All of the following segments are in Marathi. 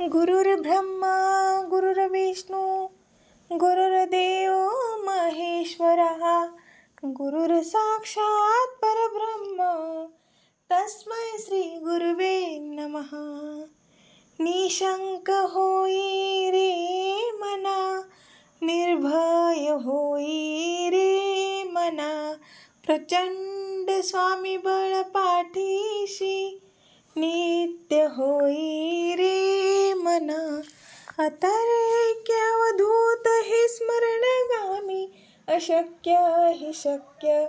गुरुर्ब्रह्मा गुरुर्विष्णू गुरुर्देव महेश्वरः गुरुर्साक्षात् परब्रह्म तस्मै श्री गुरुवे नमः. निशंक होई रे मना निर्भय होई रे मना प्रचंड स्वामी बळ पाठीशी नित्य होई रे ना आता रे अवधूत हे स्मरण गामी अशक्य हे शक्य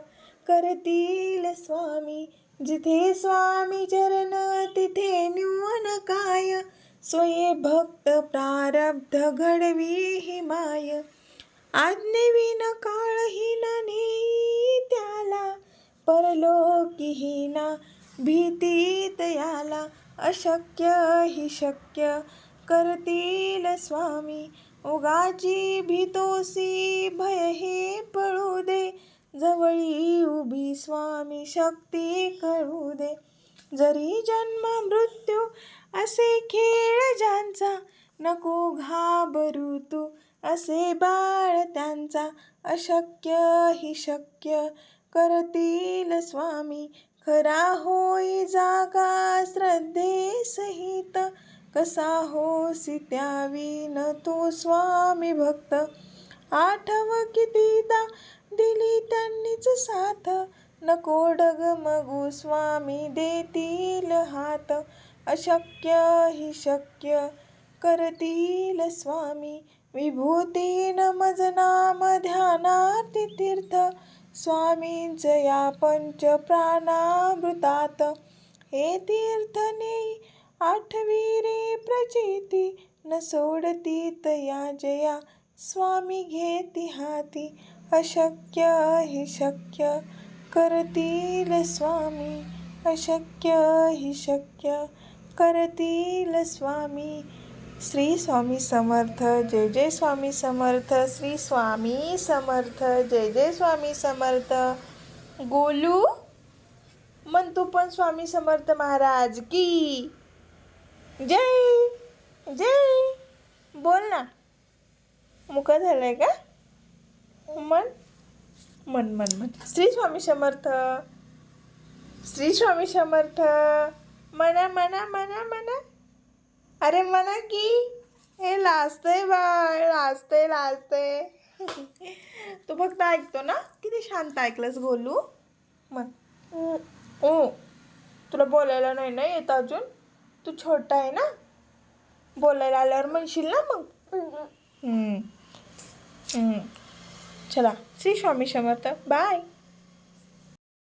करतील स्वामी. जिथे स्वामी चरण तिथे न्यून काय. स्वये भक्त प्रारब्ध घडवी ही माय. आज्ञेविन काळहीन नेई त्याला. परलोकीहीना भीतीत याला. अशक्य हि शक्य करतील स्वामी. उगाची भीतोसी भय हे पळू दे. जवळी उभी स्वामी शक्ती कळू दे. जरी जन्म मृत्यू असे खेळ ज्यांचा नको घाबरू तू. असे बाळ त्यांचा अशक्य ही शक्य. करतील स्वामी खरा होई जागा श्रद्धे सहित कसा होसी त्यावीन तू स्वामी भक्त? आठव कितीदा दिली त्यांनीच साथ? नको डगमगू स्वामी देतील हात. अशक्य ही शक्य करतील स्वामी. विभूतीन मज नाम ध्यानार्थी तीर्थ. स्वामींच या पंच प्राणामृतात हे तीर्थ नेई आठवी रे प्रचिती न सोडती तया जया. स्वामी घेती हाती अशक्य हि शक्य. करतील स्वामी अशक्य हि शक्य. करतील स्वामी श्री स्वामी समर्थ जय जय स्वामी समर्थ. श्री स्वामी समर्थ जय जय स्वामी समर्थ. गोलू मन तू पण स्वामी समर्थ महाराज की. जय जय. बोल ना. मुका झालाय का? मन मन मन मन. श्री स्वामी समर्थ. श्री स्वामी समर्थ. मना मना मना मना. अरे म्हणा की. हे लाजतंय बाळ लाजतंय लाजतंय. तू फक्त ऐकतो ना? किती शांत ऐकलंस गोलू ऊ, ओ तुला बोलायला नाही ना येत अजून? तू छोटा आहे ना बोलायला आल्यावर म्हणशील ना मग हम्म. हम्म. चला श्री स्वामी समर्थ बाय